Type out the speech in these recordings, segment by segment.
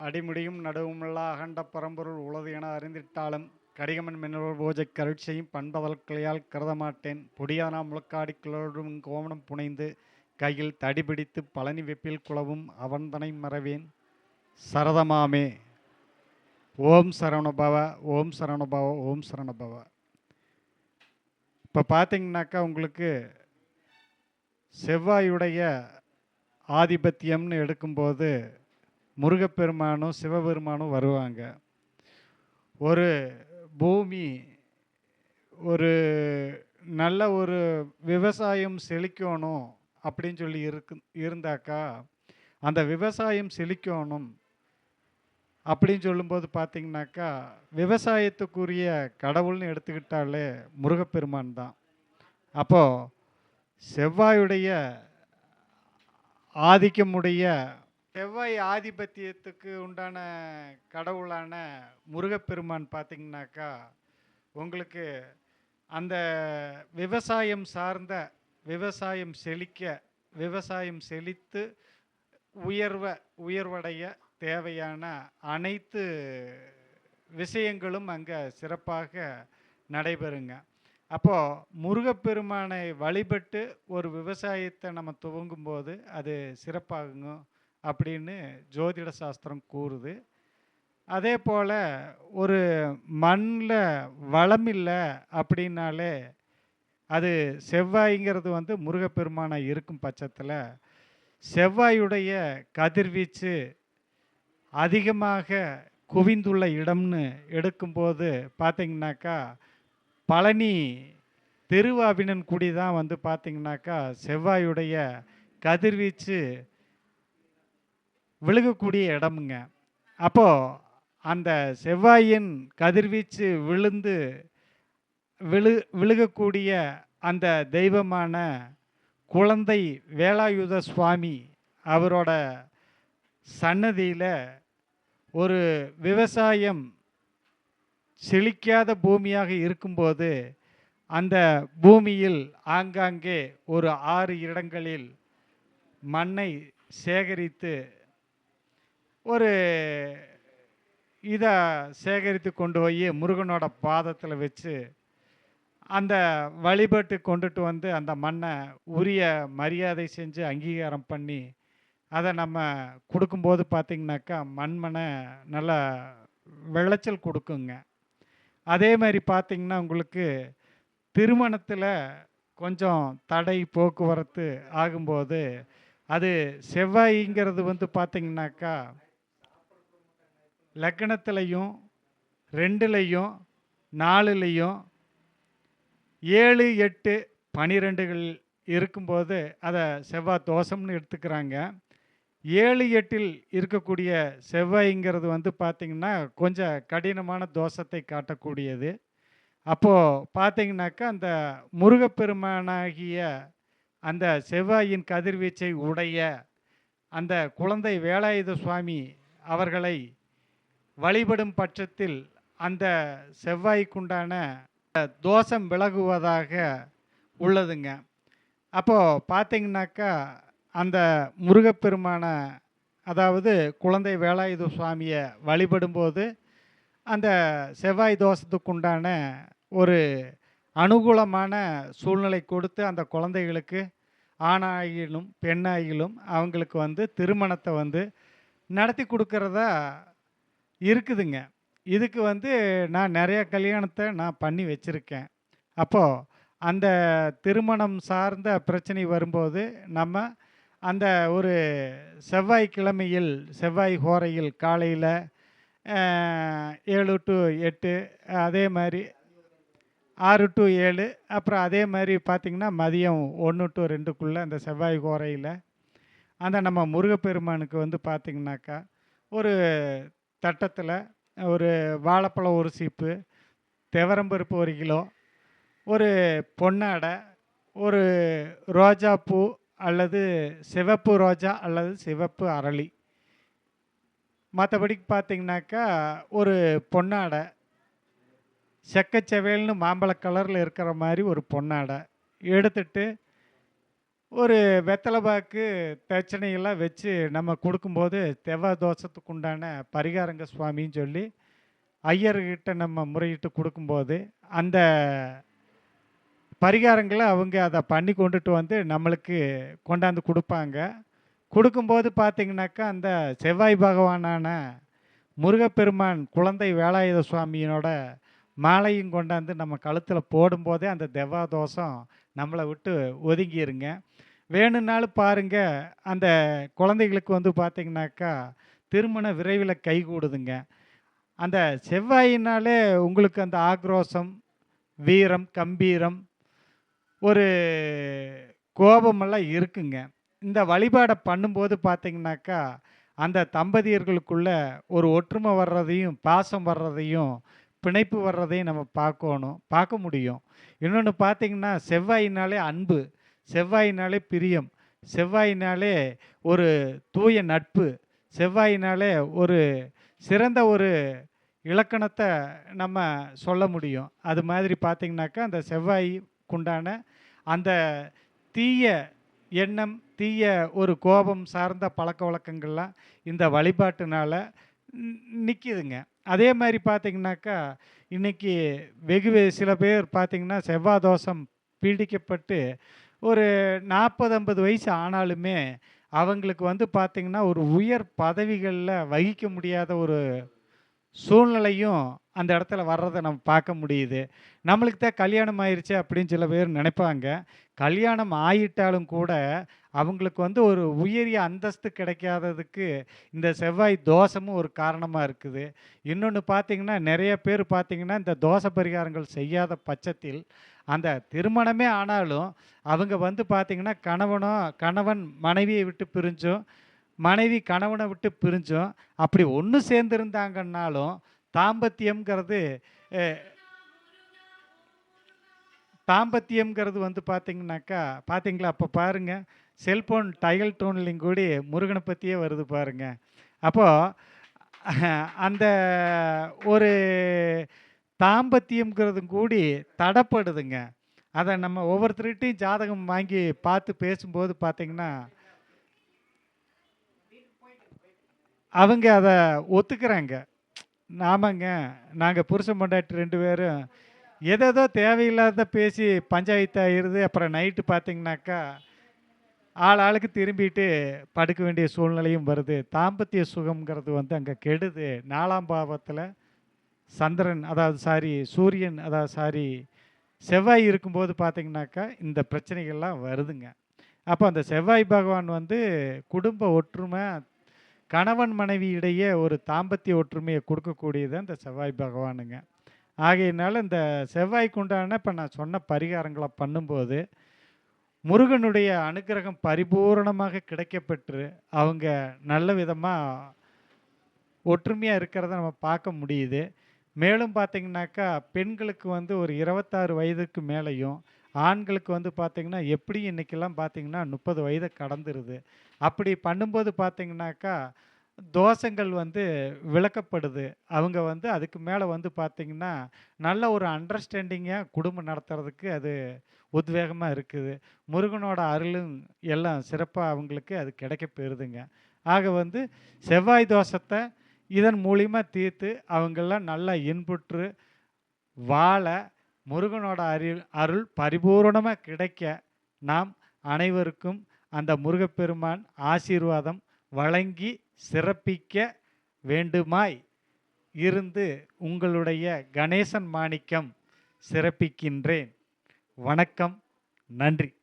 அடிமுடியும் நடுவுமுள்ள அகண்ட பரம்பொருள் உளது என அறிந்திட்டாலும் கடிகமன் மின்னல் பூஜை கருட்சையும் பண்பதற்கிளையால் கருத மாட்டேன் பொடியானா முழக்காடி கிளறும் கோமணம் புனைந்து கையில் தடிபிடித்து பழனி வெப்பில் குளவும் அவன்தனை மறவேன். சரதமாமே. ஓம் சரவணபவ ஓம் சரவணபவ ஓம் சரவணபவ. இப்போ பார்த்தீங்கன்னாக்கா உங்களுக்கு செவ்வாயுடைய ஆதிபத்தியம்னு எடுக்கும்போது முருகப்பெருமானும் சிவபெருமானும் வருவாங்க. ஒரு பூமி ஒரு நல்ல ஒரு விவசாயம் செழிக்கணும் அப்படின்னு சொல்லி இருக்கு இருந்தாக்கா அந்த விவசாயம் செழிக்கணும் அப்படின்னு சொல்லும்போது பார்த்தீங்கன்னாக்கா விவசாயத்துக்குரிய கடவுள்னு எடுத்துக்கிட்டாலே முருகப்பெருமான் தான். அப்போது செவ்வாயுடைய ஆதிக்கமுடைய செவ்வாய் ஆதிபத்தியத்துக்கு உண்டான கடவுளான முருகப்பெருமான் பார்த்திங்கனாக்கா உங்களுக்கு அந்த விவசாயம் சார்ந்த விவசாயம் செழிக்க விவசாயம் செழித்து உயர்வ உயர்வடைய தேவையான அனைத்து விஷயங்களும் அங்கே சிறப்பாக நடைபெறுங்க. அப்போது முருகப்பெருமானை வழிபட்டு ஒரு விவசாயத்தை நம்ம துவங்கும்போது அது சிறப்பாகுங்க? அப்படின்னு ஜோதிட சாஸ்திரம் கூறுது. அதே போல் ஒரு மண்ணில் வளம் இல்லை அப்படின்னாலே அது செவ்வாய்ங்கிறது வந்து முருகப்பெருமானாக இருக்கும் பட்சத்தில் செவ்வாயுடைய கதிர்வீச்சு அதிகமாக குவிந்துள்ள இடம்னு எடுக்கும்போது பார்த்திங்கனாக்கா பழனி திருவாவினன் குடி தான் வந்து பார்த்திங்கனாக்கா செவ்வாயுடைய கதிர்வீச்சு விழுகக்கூடிய இடமுங்க. அப்போது அந்த செவ்வாயின் கதிர்வீச்சு விழுந்து விழு விழுகக்கூடிய அந்த தெய்வமான குழந்தை வேலாயுத சுவாமி அவரோட சன்னதியில் ஒரு விவசாயம் செழிக்காத பூமியாக இருக்கும்போது அந்த பூமியில் ஆங்காங்கே ஒரு ஆறு இடங்களில் மண்ணை சேகரித்து ஒரு இதை சேகரித்து கொண்டு போய் முருகனோட பாதத்தில் வச்சு அந்த வழிபட்டு கொண்டுட்டு வந்து அந்த மண்ணை உரிய மரியாதை செஞ்சு அங்கீகாரம் பண்ணி அதை நம்ம கொடுக்கும்போது பார்த்திங்கனாக்கா மண்மனை நல்லா விளைச்சல் கொடுக்குங்க. அதே மாதிரி பார்த்திங்கன்னா உங்களுக்கு திருமணத்தில் கொஞ்சம் தடை போக்குவரத்து ஆகும்போது அது செவ்வாய்ங்கிறது வந்து பார்த்திங்கனாக்கா லக்கணத்துலையும் ரெண்டுலேயும் நாலுலேயும் ஏழு எட்டு பனிரெண்டுகள் இருக்கும்போது அதை செவ்வாய் தோஷம்னு எடுத்துக்கிறாங்க. ஏழு எட்டில் இருக்கக்கூடிய செவ்வாய்ங்கிறது வந்து பார்த்திங்கன்னா கொஞ்சம் கடினமான தோஷத்தை காட்டக்கூடியது. அப்போது பார்த்திங்கனாக்கா அந்த முருகப்பெருமானாகிய அந்த செவ்வாயின் கதிர்வீச்சை உடைய அந்த குழந்தை வேலாயுத சுவாமி அவர்களை வழிபடும் பட்சத்தில் அந்த செவ்வாய்க்குண்டான தோஷம் விலகுவதாக உள்ளதுங்க. அப்போது பார்த்தீங்கன்னாக்கா அந்த முருகப்பெருமான அதாவது குழந்தை வேலாயுத சுவாமியை வழிபடும்போது அந்த செவ்வாய் தோஷத்துக்குண்டான ஒரு அனுகூலமான சூழ்நிலை கொடுத்து அந்த குழந்தைகளுக்கு ஆணாயிலும் பெண்ணாயிலும் அவங்களுக்கு வந்து திருமணத்தை வந்து நடத்தி கொடுக்கறதா இருக்குதுங்க. இதுக்கு வந்து நான் நிறைய கல்யாணத்தை நான் பண்ணி வச்சுருக்கேன். அப்போது அந்த திருமணம் சார்ந்த பிரச்சனை வரும்போது நம்ம அந்த ஒரு செவ்வாய்க்கிழமையில் செவ்வாய் ஹோரையில் காலையில் ஏழு டு எட்டு அதே மாதிரி ஆறு டு ஏழு அப்புறம் அதே மாதிரி பார்த்திங்கன்னா மதியம் ஒன்று டு ரெண்டுக்குள்ளே அந்த செவ்வாய் கோரையில் அந்த நம்ம முருகப்பெருமானுக்கு வந்து பார்த்திங்கனாக்கா ஒரு தட்டத்தில் ஒரு வாழைப்பழம் ஒரு சீப்பு துவரம்பருப்பு ஒரு கிலோ ஒரு பொன்னாடை ஒரு ரோஜாப்பூ அல்லது சிவப்பு ரோஜா அல்லது சிவப்பு அரளி. மற்றபடிக்கு பார்த்திங்கனாக்கா ஒரு பொன்னாடை செக்கச்செவேல்னு மாம்பழ கலரில் இருக்கிற மாதிரி ஒரு பொன்னாடை எடுத்துட்டு ஒரு வெத்தலை பாக்கு பிரச்சனையெல்லாம் வச்சு நம்ம கொடுக்கும்போது செவ்வாய் தோஷத்துக்கு உண்டான பரிகாரங்க சுவாமின்னு சொல்லி ஐயர்கிட்ட நம்ம முறையிட்டு கொடுக்கும்போது அந்த பரிகாரங்களை அவங்க அதை பண்ணி கொண்டுட்டு வந்து நம்மளுக்கு கொண்டாந்து கொடுப்பாங்க. கொடுக்கும்போது பார்த்தீங்கன்னாக்கா அந்த செவ்வாய் பகவானான முருகப்பெருமான் குழந்தை வேலாயுத சுவாமியினோட மாலையும் கொண்டாந்து நம்ம கழுத்தில் போடும்போதே அந்த தெவ்வா தோஷம் நம்மளை விட்டு ஒதுங்கிடுங்க வேணும்னாலும் பாருங்க அந்த குழந்தைகளுக்கு வந்து பார்த்தீங்கன்னாக்கா திருமண விரைவில் கைகூடுதுங்க அந்த செவ்வாயினாலே உங்களுக்கு அந்த ஆக்ரோஷம் வீரம் கம்பீரம் ஒரு கோபமெல்லாம் இருக்குங்க. இந்த வழிபாடை பண்ணும்போது பார்த்தீங்கன்னாக்கா அந்த தம்பதியர்களுக்குள்ள ஒரு ஒற்றுமை வர்றதையும் பாசம் வர்றதையும் பிணைப்பு வர்றதையும் நம்ம பார்க்கணும் பார்க்க முடியும். இன்னொன்று பார்த்தீங்கன்னா செவ்வாயினாலே அன்பு செவ்வாயினாலே பிரியம் செவ்வாயினாலே ஒரு தூய நட்பு செவ்வாயினாலே ஒரு சிறந்த ஒரு இலக்கணத்தை நம்ம சொல்ல முடியும். அது மாதிரி பார்த்திங்கனாக்கா அந்த செவ்வாய்க்குண்டான அந்த தீய எண்ணம் தீய ஒரு கோபம் சார்ந்த பழக்க வழக்கங்கள்லாம் இந்த வழிபாட்டுனால நிற்கிதுங்க அதே மாதிரி பார்த்திங்கனாக்கா இன்னைக்கு வெகு சில பேர் பார்த்திங்கன்னா செவ்வாய் தோஷம் பீடிக்கப்பட்டு ஒரு நாற்பது ஐம்பது வயசு ஆனாலுமே அவங்களுக்கு வந்து பார்த்திங்கன்னா ஒரு உயர் பதவிகளில் வகிக்க முடியாத ஒரு சூழ்நிலையும் அந்த இடத்துல வர்றதை நம்ம பார்க்க முடியுது. நம்மளுக்கு தான் கல்யாணம் ஆயிடுச்சு அப்படின்னு சில பேர் நினைப்பாங்க. கல்யாணம் ஆயிட்டாலும் கூட அவங்களுக்கு வந்து ஒரு உயரிய அந்தஸ்து கிடைக்காததுக்கு இந்த செவ்வாய் தோஷமும் ஒரு காரணமாக இருக்குது. இன்னொன்று பார்த்தீங்கன்னா நிறைய பேர் பார்த்தீங்கன்னா இந்த தோஷ பரிகாரங்கள் செய்யாத பட்சத்தில் அந்த திருமணமே ஆனாலும் அவங்க வந்து பார்த்திங்கன்னா கணவனோ கணவன் மனைவியை விட்டு பிரிஞ்சும் மனைவி கணவனை விட்டு பிரிஞ்சும் அப்படி ஒன்று சேர்ந்துருந்தாங்கன்னாலும் தாம்பத்தியம்ங்கிறது தாம்பத்தியம்ங்கிறது வந்து பார்த்தீங்கன்னாக்கா பார்த்தீங்களா அப்போ பாருங்க செல்ஃபோன் டயல் டோன்லையும் கூடி முருகனை பற்றியே வருது பாருங்க. அப்போது அந்த ஒரு தாம்பத்தியம்ங்கிறதும் கூடி தடப்படுதுங்க. அதை நம்ம ஒவ்வொருத்தருகிட்டையும் ஜாதகம் வாங்கி பார்த்து பேசும்போது பார்த்தீங்கன்னா அவங்க அதை ஒத்துக்கிறாங்க. ஆமாங்க நாங்கள் புருஷன் மண்டாட்டி ரெண்டு பேரும் எதேதோ தேவையில்லாத பேசி பஞ்சாயத்து ஆயிடுது. அப்புறம் நைட்டு பார்த்தீங்கன்னாக்கா ஆள் ஆளுக்கு திரும்பிட்டு படுக்க வேண்டிய சூழ்நிலையும் வருது. தாம்பத்திய சுகம்ங்கிறது வந்து அங்கே கெடுது. நாலாம் பாவத்தில் சந்திரன் அதாவது சாரி சூரியன் அதாவது சாரி செவ்வாய் இருக்கும்போது பார்த்திங்கனாக்கா இந்த பிரச்சனைகள்லாம் வருதுங்க. அப்போ அந்த செவ்வாய் பகவான் வந்து குடும்ப ஒற்றுமை கணவன் மனைவி இடையே ஒரு தாம்பத்திய ஒற்றுமையை கொடுக்கக்கூடியது அந்த செவ்வாய் பகவானுங்க. ஆகையினால இந்த செவ்வாய்க்குண்டான இப்போ நான் சொன்ன பரிகாரங்களை பண்ணும்போது முருகனுடைய அனுக்கிரகம் பரிபூரணமாக கிடைக்கப்பெற்று அவங்க நல்ல விதமாக ஒற்றுமையாக இருக்கிறத நம்ம பார்க்க முடியுது. மேலும் பார்த்திங்கனாக்கா பெண்களுக்கு வந்து ஒரு இருபத்தாறு வயதுக்கு மேலேயும் ஆண்களுக்கு வந்து பார்த்திங்கன்னா எப்படி இன்றைக்கெல்லாம் பார்த்திங்கன்னா முப்பது வயதை கடந்துருது. அப்படி பண்ணும்போது பார்த்திங்கனாக்கா தோஷங்கள் வந்து விளக்கப்படுது. அவங்க வந்து அதுக்கு மேலே வந்து பார்த்திங்கன்னா நல்ல ஒரு அண்டர்ஸ்டாண்டிங்காக குடும்பம் நடத்துறதுக்கு அது உத்வேகமாக இருக்குது. முருகனோட அருளும் எல்லாம் சிறப்பாக அவங்களுக்கு அது கிடைக்க பெறுதுங்க. ஆக வந்து செவ்வாய் தோஷத்தை இதன் மூலிமா தீர்த்து அவங்கெல்லாம் நல்லா இன்புற்று வாழ முருகனோட அருள் அருள் பரிபூரணமாக கிடைக்க நாம் அனைவருக்கும் அந்த முருகப்பெருமான் ஆசீர்வாதம் வழங்கி சிறப்பிக்க வேண்டுமாய் இருந்து உங்களுடைய கணேசன் மாணிக்கம் சிறப்பிக்கின்றேன். வணக்கம் நன்றி.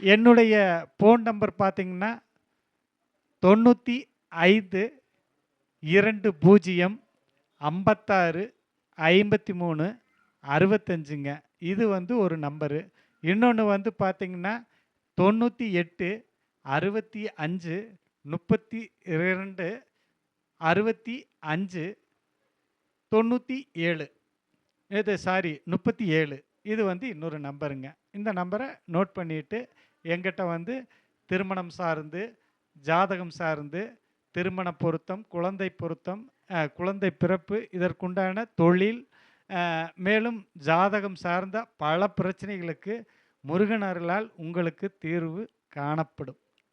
என்னுடைய ஃபோன் நம்பர் பார்த்தீங்கன்னா தொண்ணூற்றி ஐந்து இரண்டு பூஜ்ஜியம் ஐம்பத்தாறு ஐம்பத்தி மூணு அறுபத்தஞ்சுங்க. இது வந்து ஒரு நம்பரு இன்னொன்று வந்து பார்த்தீங்கன்னா தொண்ணூற்றி எட்டு அறுபத்தி அஞ்சு முப்பத்தி இரண்டு அறுபத்தி அஞ்சு தொண்ணூற்றி ஏழு. இது சாரி முப்பத்தி ஏழு. இது வந்து இன்னொரு நம்பருங்க. இந்த நம்பரை நோட் பண்ணிட்டு எங்கிட்ட வந்து திருமணம் சார்ந்து ஜாதகம் சார்ந்து திருமண பொருத்தம் குழந்தை பொருத்தம் குழந்தை பிறப்பு இதற்குண்டான தொழில் மேலும் ஜாதகம் சார்ந்த பல பிரச்சனைகளுக்கு முருகன் அருளால் உங்களுக்கு தீர்வு காணப்படும்.